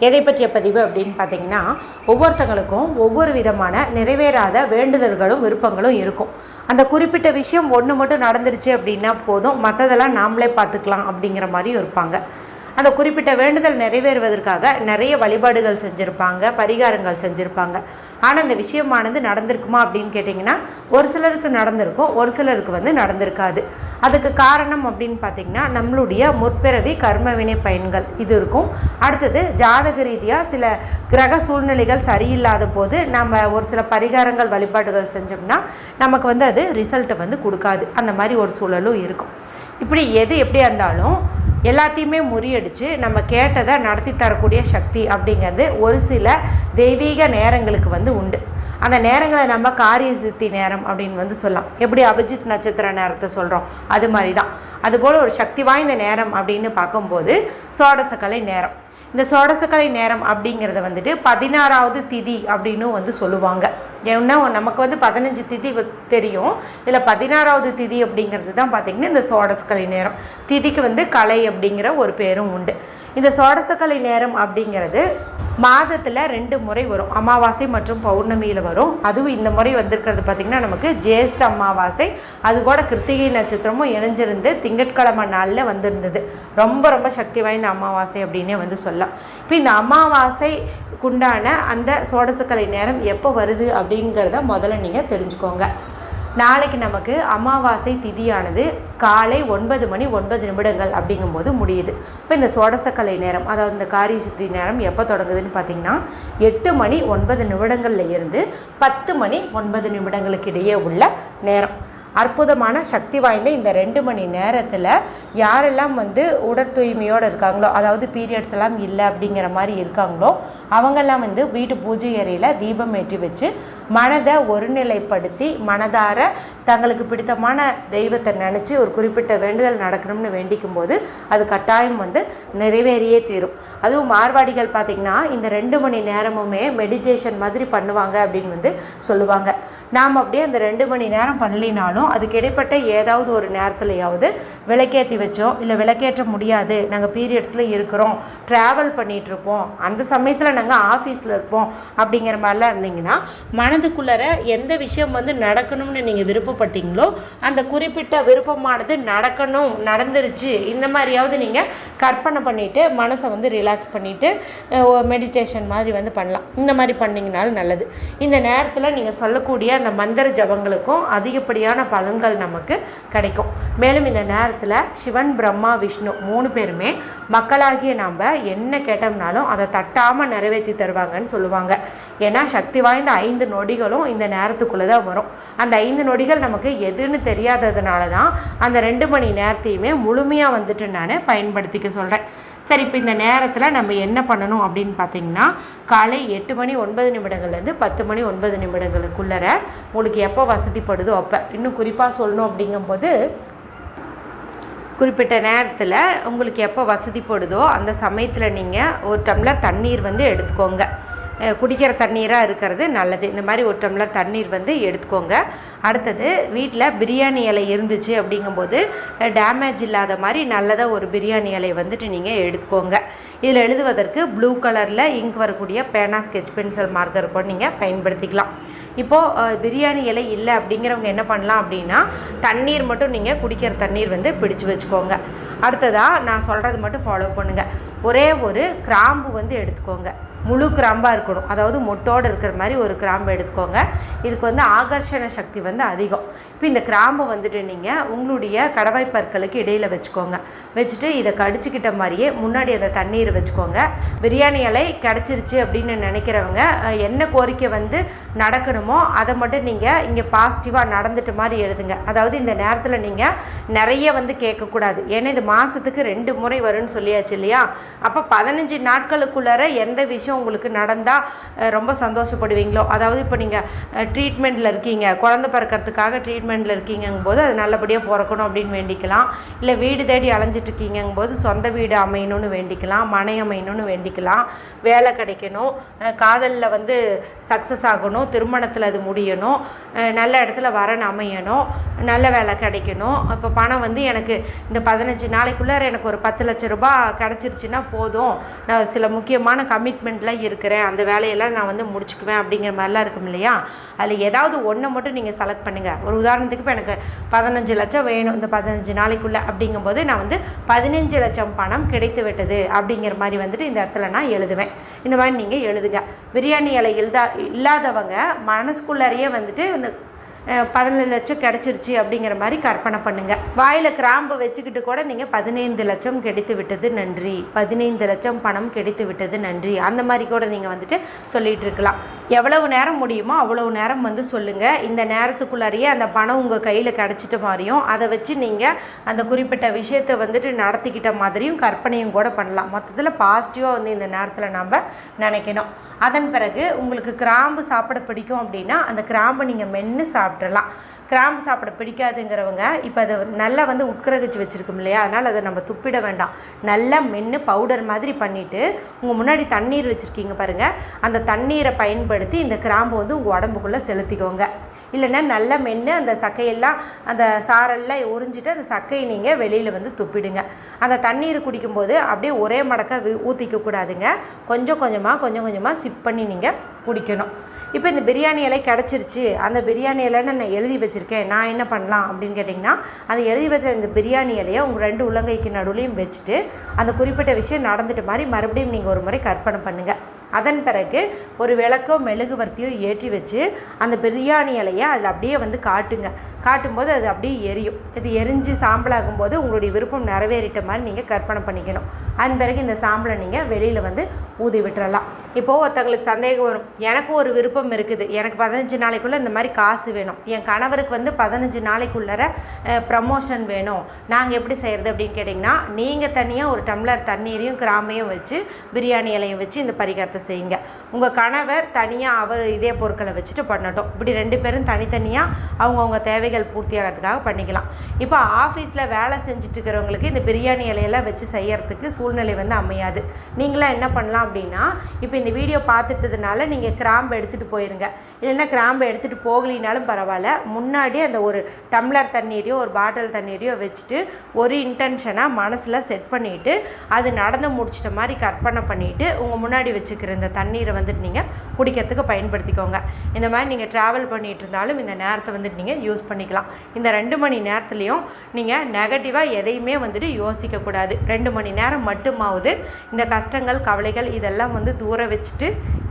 எதை பற்றிய பதிவு அப்படின்னு பார்த்தீங்கன்னா ஒவ்வொருத்தங்களுக்கும் ஒவ்வொரு விதமான நிறைவேறாத வேண்டுதல்களும் விருப்பங்களும் இருக்கும். அந்த குறிப்பிட்ட விஷயம் ஒன்று மட்டும் நடந்துருச்சு அப்படின்னா போதும். மற்றதெல்லாம் நாமளே பார்த்துக்கலாம் அப்படிங்கிற மாதிரியும் இருப்பாங்க. அந்த குறிப்பிட்ட வேண்டுதல் நிறைவேறுவதற்காக நிறைய வழிபாடுகள் செஞ்சுருப்பாங்க பரிகாரங்கள் செஞ்சுருப்பாங்க. ஆனால் இந்த விஷயமானது நடந்திருக்குமா அப்படின்னு கேட்டிங்கன்னா ஒரு சிலருக்கு நடந்திருக்கும் ஒரு சிலருக்கு வந்து நடந்திருக்காது. அதுக்கு காரணம் அப்படின்னு பார்த்தீங்கன்னா நம்மளுடைய முற்பிறவி கர்மவினை பயன்கள் இது இருக்கும். அடுத்தது ஜாதக ரீதியாக சில கிரக சூழ்நிலைகள் சரியில்லாத போது நம்ம ஒரு சில பரிகாரங்கள் வழிபாடுகள் செஞ்சோம்னா நமக்கு வந்து அது ரிசல்ட்டை வந்து கொடுக்காது. அந்த மாதிரி ஒரு சூழலும் இருக்கும். இப்படி எது எப்படியா இருந்தாலும் எல்லாத்தையுமே முறியடித்து நம்ம கேட்டதை நடத்தி தரக்கூடிய சக்தி அப்படிங்கிறது ஒரு சில தெய்வீக நேரங்களுக்கு வந்து உண்டு. அந்த நேரங்களை நம்ம காரிய சித்தி நேரம் அப்படின்னு வந்து சொல்லலாம். எப்படி அபிஜித் நட்சத்திர நேரத்தை சொல்கிறோம் அது மாதிரி தான் அதுபோல் ஒரு சக்தி வாய்ந்த நேரம் அப்படின்னு பார்க்கும்போது சோடசக்கலை நேரம். இந்த சோடசக்கலை நேரம் அப்படிங்கிறத வந்துட்டு பதினாறாவது திதி அப்படின்னு வந்து சொல்லுவாங்க. ஏன்னா நமக்கு வந்து பதினஞ்சு திதி தெரியும். இதில் பதினாறாவது திதி அப்படிங்கிறது தான் பார்த்திங்கன்னா இந்த சோடசக்கலை நேரம். திதிக்கு வந்து கலை அப்படிங்கிற ஒரு பேரும் உண்டு. இந்த சோடசக்கலை நேரம் அப்படிங்கிறது மாதத்தில் ரெண்டு முறை வரும். அமாவாசை மற்றும் பௌர்ணமியில் வரும். அதுவும் இந்த முறை வந்திருக்கிறது பார்த்திங்கன்னா நமக்கு ஜேஷ்ட அமாவாசை. அது கூட கிருத்திகை நட்சத்திரமும் இணைஞ்சிருந்து திங்கட்கிழமை நாளில் வந்திருந்தது. ரொம்ப ரொம்ப சக்தி வாய்ந்த அமாவாசை அப்படின்னே வந்து சொல்லலாம். இப்போ இந்த அமாவாசைக்குண்டான அந்த சோடசக்கலை நேரம் எப்போ வருது அப்படிங்கிறத முதல்ல நீங்கள் தெரிஞ்சுக்கோங்க. நாளைக்கு நமக்கு அமாவாசை திதியானது காலை ஒன்பது மணி ஒன்பது நிமிடங்கள் அப்படிங்கும்போது முடியுது. இப்போ இந்த சோடசக்கலை நேரம் அதாவது இந்த காரிய சித்தி நேரம் எப்போ தொடங்குதுன்னு பார்த்தீங்கன்னா எட்டு மணி ஒன்பது நிமிடங்கள்ல இருந்து பத்து மணி ஒன்பது நிமிடங்களுக்கு இடையே உள்ள நேரம். அற்புதமான சக்தி வாய்ந்த இந்த ரெண்டு மணி நேரத்தில் யாரெல்லாம் வந்து உடற் தூய்மையோடு இருக்காங்களோ அதாவது பீரியட்ஸ் எல்லாம் இல்லை அப்படிங்கிற மாதிரி இருக்காங்களோ அவங்கெல்லாம் வந்து வீட்டு பூஜை அறையில் தீபம் ஏற்றி வச்சு மனதை ஒருநிலைப்படுத்தி மனதார தங்களுக்கு பிடித்தமான தெய்வத்தை நினச்சி ஒரு குறிப்பிட்ட வேண்டுதல் நடக்கணும்னு வேண்டிக்கும் போது அது கட்டாயம் வந்து நிறைவேறியே தீரும். அதுவும் மார்வாடிகள் பார்த்திங்கன்னா இந்த ரெண்டு மணி நேரமுமே மெடிடேஷன் மாதிரி பண்ணுவாங்க அப்படின்னு வந்து சொல்லுவாங்க. நாம் அப்படியே அந்த ரெண்டு மணி நேரம் பண்ணலினாலும் அதுக்கு இடைப்பட்ட ஏதாவது ஒரு நேரத்துலையாவது விளக்கேற்றி வச்சோ இல்லை விளக்கேற்ற முடியாது. நாங்கள் பீரியட்ஸில் இருக்கிறோம். ட்ராவல் பண்ணிகிட்ருப்போம் அந்த சமயத்தில் நாங்கள் ஆஃபீஸில் இருப்போம். அப்படிங்கிற மாதிரிலாம் இருந்தீங்கன்னா மனதுக்குள்ளே எந்த விஷயம் வந்து நடக்கணும்னு நீங்கள் விருப்பப்பட்டீங்களோ அந்த குறிப்பிட்ட விருப்பமானது நடக்கணும் நடந்துருச்சு இந்த மாதிரியாவது நீங்கள் கற்பனை பண்ணிவிட்டு மனசை வந்து ரிலாக்ஸ் பண்ணிவிட்டு மெடிடேஷன் மாதிரி வந்து பண்ணலாம். இந்த மாதிரி பண்ணிங்கனாலும் நல்லது. இந்த நேரத்தில் நீங்கள் சொல்லக்கூடிய அந்த மந்திர ஜபங்களுக்கும் அதிகப்படியான பலன்கள் நமக்கு கிடைக்கும். மேலும் இந்த நேரத்தில் சிவன் பிரம்மா விஷ்ணு மூணு பேருமே மக்களாகிய நாம் என்ன கேட்டோம்னாலும் அதை தட்டாமல் நிறைவேற்றி தருவாங்கன்னு சொல்லுவாங்க. ஏன்னா சக்தி வாய்ந்த ஐந்து நொடிகளும் இந்த நேரத்துக்குள்ளே தான் வரும். அந்த ஐந்து நொடிகள் நமக்கு எதுன்னு தெரியாததுனால தான் அந்த ரெண்டு மணி நேரத்தையுமே முழுமையாக வந்துட்டு நான் பயன்படுத்திக்க சொல்கிறேன் சரி இப்போ இந்த நேரத்தில் நம்ம என்ன பண்ணணும் அப்படின்னு பார்த்தீங்கன்னா காலை எட்டு மணி ஒன்பது நிமிடங்கள்லேருந்து பத்து மணி ஒன்பது நிமிடங்களுக்குள்ளர உங்களுக்கு எப்போ வசதிப்படுதோ அப்போ. இன்னும் குறிப்பாக சொல்லணும் அப்படிங்கும்போது குறிப்பிட்ட நேரத்தில் உங்களுக்கு எப்போ வசதிப்படுதோ அந்த சமயத்தில் நீங்கள் ஒரு டம்ளர் தண்ணீர் வந்து எடுத்துக்கோங்க. குடிக்கிற தண்ணீராக இருக்கிறது நல்லது. இந்த மாதிரி ஒரு டம்ளர் தண்ணீர் வந்து எடுத்துக்கோங்க. அடுத்தது வீட்டில் பிரியாணி இலை இருந்துச்சு அப்படிங்கும்போது டேமேஜ் இல்லாத மாதிரி நல்லதாக ஒரு பிரியாணி இலை வந்துட்டு நீங்கள் எடுத்துக்கோங்க. இதில் எழுதுவதற்கு ப்ளூ கலரில் இங்க் வரக்கூடிய பேனா ஸ்கெட்ச் பென்சில் மார்க்கர் கூட நீங்கள் பயன்படுத்திக்கலாம். இப்போது பிரியாணி இலை இல்லை அப்படிங்கிறவங்க என்ன பண்ணலாம் அப்படின்னா தண்ணீர் மட்டும் நீங்கள் குடிக்கிற தண்ணீர் வந்து பிடிச்சு வச்சுக்கோங்க. அடுத்ததாக நான் சொல்கிறது மட்டும் ஃபாலோ பண்ணுங்கள் ஒரே ஒரு கிராம்பு வந்து எடுத்துக்கோங்க. முழு கிராம்பாக இருக்கணும். அதாவது மொட்டோடு இருக்கிற மாதிரி ஒரு கிராம்பு எடுத்துக்கோங்க. இதுக்கு வந்து ஆகர்ஷண சக்தி வந்து அதிகம். இப்போ இந்த கிராம்பை வந்துட்டு நீங்கள் உங்களுடைய கடவாய் பற்களுக்கு இடையில் வச்சுக்கோங்க. வச்சுட்டு இதை கடிச்சிக்கிட்ட மாதிரியே முன்னாடி அதை தண்ணீர் வச்சுக்கோங்க. பிரியாணி இலை கிடச்சிருச்சு அப்படின்னு நினைக்கிறவங்க என்ன கோரிக்கை வந்து நடக்கணுமோ அதை மட்டும் நீங்கள் இங்கே பாசிட்டிவாக நடந்துட்டு மாதிரி எழுதுங்க. அதாவது இந்த நேரத்தில் நீங்கள் நிறைய வந்து கேட்கக்கூடாது. ஏன்னா இது மாதத்துக்கு ரெண்டு முறை வரும்னு சொல்லியாச்சு இல்லையா? அப்போ பதினஞ்சு நாட்களுக்குள்ளார எந்த விஷயம் விஷயம் உங்களுக்கு நடந்தால் ரொம்ப சந்தோஷப்படுவீங்களோ? அதாவது இப்போ நீங்கள் ட்ரீட்மெண்ட்டில் இருக்கீங்க. குழந்த பிறக்கிறதுக்காக ட்ரீட்மெண்ட்டில் இருக்கீங்கும் போது அது நல்லபடியாக பிறக்கணும் அப்படின்னு வேண்டிக்கலாம். இல்லை வீடு தேடி அலைஞ்சிட்டு இருக்கீங்கும் போது சொந்த வீடு அமையணும்னு வேண்டிக்கலாம். மனை அமையணும்னு வேண்டிக்கலாம். வேலை கிடைக்கணும். காதலில் வந்து சக்ஸஸ் ஆகணும். திருமணத்தில் அது முடியணும். நல்ல இடத்துல வரன் அமையணும். நல்ல வேலை கிடைக்கணும். இப்போ பணம் வந்து எனக்கு இந்த பதினஞ்சு நாளைக்குள்ளே எனக்கு ஒரு பத்து லட்ச ரூபா கிடச்சிருச்சுன்னா போதும். நான் சில முக்கியமான கமிட்மெண்ட் கமிட்மெண்ட்லாம் இருக்கிறேன் அந்த வேலையெல்லாம் நான் வந்து முடிச்சுக்குவேன் அப்படிங்கிற மாதிரிலாம் இருக்கும் இல்லையா? அதில் ஏதாவது ஒன்றை மட்டும் நீங்கள் செலக்ட் பண்ணுங்கள் ஒரு உதாரணத்துக்கு இப்போ எனக்கு பதினஞ்சு லட்சம் வேணும் இந்த பதினஞ்சு நாளைக்குள்ளே அப்படிங்கும்போது நான் வந்து பதினஞ்சு லட்சம் பணம் கிடைத்து விட்டது அப்படிங்கிற மாதிரி வந்துட்டு இந்த இடத்துல நான் எழுதுவேன். இந்த மாதிரி நீங்கள் எழுதுங்க. பிரியாணி இலை எழுதா இல்லாதவங்க மனசுக்குள்ளாரையே வந்துட்டு இந்த பதினேழு லட்சம் கிடச்சிருச்சு அப்படிங்கிற மாதிரி கற்பனை பண்ணுங்கள் வாயில் கிராம்பு வச்சுக்கிட்டு கூட நீங்கள் பதினைந்து லட்சம் கிடைத்து விட்டது நன்றி. பதினைந்து லட்சம் பணம் கிடைத்து விட்டது நன்றி. அந்த மாதிரி கூட நீங்கள் வந்துட்டு சொல்லிகிட்டு இருக்கலாம். எவ்வளவு நேரம் முடியுமோ அவ்வளவு நேரம் வந்து சொல்லுங்கள் இந்த நேரத்துக்குள்ளாரியே அந்த பணம் உங்கள் கையில் கிடச்சிட்ட மாதிரியும் அதை வச்சு நீங்கள் அந்த குறிப்பிட்ட விஷயத்தை வந்துட்டு நடத்திக்கிட்ட மாதிரியும் கற்பனையும் கூட பண்ணலாம். மொத்தத்தில் பாசிட்டிவாக வந்து இந்த நேரத்தில் நம்ம நினைக்கணும். அதன் பிறகு உங்களுக்கு கிராம்பு சாப்பிட பிடிக்கும் அப்படின்னா அந்த கிராம்பை நீங்கள் மென்று சாப்பிட்றலாம் கிராம்பு சாப்பிட பிடிக்காதுங்கிறவங்க இப்போ அதை நல்லா வந்து உட்கிரகிச்சு வச்சுருக்கோம் இல்லையா? அதனால் அதை நம்ம துப்பிட வேண்டாம். நல்லா மென்று பவுடர் மாதிரி பண்ணிவிட்டு உங்கள் முன்னாடி தண்ணீர் வச்சுருக்கீங்க பாருங்கள் அந்த தண்ணீரை பயன்படுத்தி இந்த கிராம்பு வந்து உங்கள் உடம்புக்குள்ளே செலுத்திக்கோங்க. இல்லைன்னா நல்லா மென்று அந்த சக்கையெல்லாம் அந்த சாரெல்லாம் உறிஞ்சிட்டு அந்த சக்கையை நீங்கள் வெளியில் வந்து துப்பிடுங்க. அந்த தண்ணீர் குடிக்கும்போது அப்படியே ஒரே மடக்கை ஊற்றிக்க கூடாதுங்க. கொஞ்சம் கொஞ்சமாக கொஞ்சம் கொஞ்சமாக சிப் பண்ணி நீங்கள் குடிக்கணும். இப்போ இந்த பிரியாணி இலை கிடச்சிருச்சு. அந்த பிரியாணி இலைன்னு நான் எழுதி வச்சுருக்கேன். நான் என்ன பண்ணலாம் அப்படின்னு கேட்டிங்கன்னா அந்த எழுதி வச்ச இந்த பிரியாணி இலையை உங்கள் ரெண்டு உள்ளங்கைக்கு நடுவுலையும் வச்சுட்டு அந்த குறிப்பிட்ட விஷயம் நடந்துட்டு மாதிரி மறுபடியும் நீங்கள் ஒரு முறை கற்பனை பண்ணுங்கள் அதன் பிறகு ஒரு விளக்கோ மெழுகுவர்த்தியோ ஏற்றி வச்சு அந்த பிரியாணி இலையை அதில் அப்படியே வந்து காட்டுங்க. காட்டும்போது அது அப்படியே எரியும். இது எரிஞ்சு சாம்பலாகும் போது உங்களுடைய விருப்பம் நிறைவேறிட்ட மாதிரி நீங்கள் கற்பனை பண்ணிக்கணும். அதன் பிறகு இந்த சாம்பலை நீங்கள் வெளியில் வந்து ஊதி விட்டுறலாம். இப்போது ஒருத்தங்களுக்கு சந்தேகம் வரும். எனக்கும் ஒரு விருப்பம் இருக்குது. எனக்கு பதினஞ்சு நாளைக்குள்ளே இந்த மாதிரி காசு வேணும். என் கணவருக்கு வந்து பதினஞ்சு நாளைக்குள்ளர ப்ரமோஷன் வேணும். நாங்கள் எப்படி செய்கிறது அப்படின்னு கேட்டிங்கன்னா நீங்கள் தனியாக ஒரு டம்ளர் தண்ணீரையும் கிராமையும் வச்சு பிரியாணி இலையும் வச்சு இந்த பரிகாரத்தை செய்யுங்க. உங்கள் கணவர் தனியாக அவர் இதே பொருட்களை வச்சுட்டு பண்ணட்டும். இப்படி ரெண்டு பேரும் தனித்தனியாக அவங்கவுங்க தேவைகள் பூர்த்தி ஆகிறதுக்காக பண்ணிக்கலாம். இப்போ ஆஃபீஸில் வேலை செஞ்சுட்டு இருக்கிறவங்களுக்கு இந்த பிரியாணி இலையெல்லாம் வச்சு செய்யறதுக்கு சூழ்நிலை வந்து அமையாது. நீங்களாம் என்ன பண்ணலாம் அப்படின்னா இப்போ இந்த வீடியோ பார்த்துட்டதுனால நீங்கள் கிராம்பு எடுத்துகிட்டு போயிருங்க. இல்லைன்னா கிராம்பு எடுத்துகிட்டு போகலினாலும் பரவாயில்ல. முன்னாடி அந்த ஒரு டம்ளர் தண்ணீரையோ ஒரு பாட்டில் தண்ணீரையோ வச்சுட்டு ஒரு இன்டென்ஷனாக மனசில் செட் பண்ணிவிட்டு அது நடந்து முடிச்சிட்ட மாதிரி கற்பனை பண்ணிவிட்டு உங்கள் முன்னாடி வச்சுக்கிற இந்த தண்ணீரை வந்துட்டு நீங்கள் குடிக்கிறதுக்கு பயன்படுத்திக்கோங்க. இந்த மாதிரி நீங்கள் ட்ராவல் பண்ணிகிட்டு இருந்தாலும் இந்த நேரத்தை வந்துட்டு நீங்கள் யூஸ் பண்ணிக்கலாம். இந்த ரெண்டு மணி நேரத்துலையும் நீங்கள் நெகட்டிவாக எதையுமே வந்துட்டு யோசிக்கக்கூடாது ரெண்டு மணி நேரம் மட்டுமாவது இந்த கஷ்டங்கள் கவலைகள் இதெல்லாம் வந்து தூர வச்சுட்டு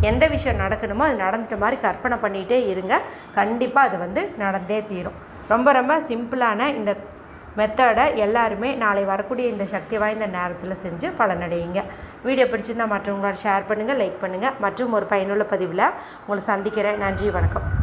எந்த விஷயம் நடக்கணுமோ அது நடந்துட்ட மாதிரி கற்பனை பண்ணிகிட்டே இருங்க. கண்டிப்பாக அது வந்து நடந்தே தீரும். ரொம்ப ரொம்ப சிம்பிளான இந்த மெத்தடை எல்லாருமே நாளை வரக்கூடிய இந்த சக்தி வாய்ந்த நேரத்தில் செஞ்சு பலனடையுங்க. வீடியோ பிடிச்சிருந்தால் மற்றவங்களோட ஷேர் பண்ணுங்கள் லைக் பண்ணுங்கள் மற்றும் ஒரு பயனுள்ள பதிவில் உங்களை சந்திக்கிறேன். நன்றி வணக்கம்.